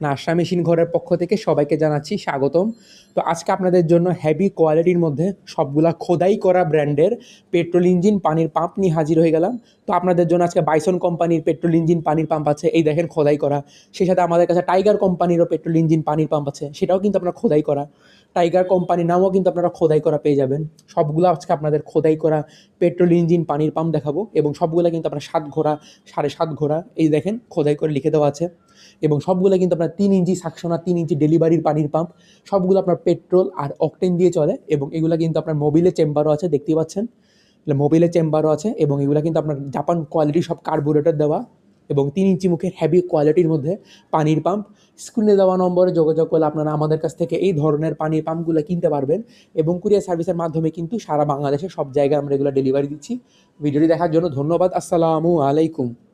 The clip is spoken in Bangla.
নাশা মেশিন ঘরের পক্ষ থেকে সবাইকে জানাচ্ছি স্বাগতম। তো আজকে আপনাদের জন্য হেভি কোয়ালিটির মধ্যে সবগুলা খোদাই করা ব্র্যান্ডের পেট্রোল ইঞ্জিন পানির পাম্প নিয়ে হাজির হয়ে গেলাম। তো আপনাদের জন্য আজকে বাইসন কোম্পানির পেট্রোল ইঞ্জিন পানির পাম্প আছে, এই দেখেন খোদাই করা। সেই সাথে আমাদের কাছে টাইগার কোম্পানিরও পেট্রোল ইঞ্জিন পানির পাম্প আছে, সেটাও কিন্তু আপনার খোদাই করা। টাইগার কোম্পানির নামও কিন্তু আপনারা খোদাই করা পেয়ে যাবেন। সবগুলো আজকে আপনাদের খোদাই করা পেট্রোল ইঞ্জিন পানির পাম্প দেখাবো এবং সবগুলো কিন্তু আপনার সাত ঘোড়া, সাড়ে সাত ঘোড়া, এই দেখেন খোদাই করে লিখে দেওয়া আছে। এবং সবগুলো কিন্তু আপনার তিন ইঞ্চি সাকশন তিন ইঞ্চি ডেলিভারির পানির পাম্প সবগুলো আপনার পেট্রোল আর অকটেন দিয়ে চলে এবং এগুলো কিন্তু আপনার মোবিলের চেম্বারও আছে দেখতে পাচ্ছেন। মোবিলের চেম্বারও আছে এবং এগুলো কিন্তু আপনার জাপান কোয়ালিটি সব কার্বোরেটর দেওয়া এবং তিন ইঞ্চি মুখের হেভি কোয়ালিটির মধ্যে পানির পাম্প স্ক্রিনে দেওয়া নম্বরে যোগাযোগ করলে আপনারা আমাদের কাছ থেকে এই ধরনের পানির পাম্পগুলো কিনতে পারবেন এবং কুরিয়ার সার্ভিসের মাধ্যমে কিন্তু সারা বাংলাদেশে সব জায়গায় আমরা এগুলো ডেলিভারি দিচ্ছি। ভিডিওটি দেখার জন্য ধন্যবাদ। আসসালামু আলাইকুম।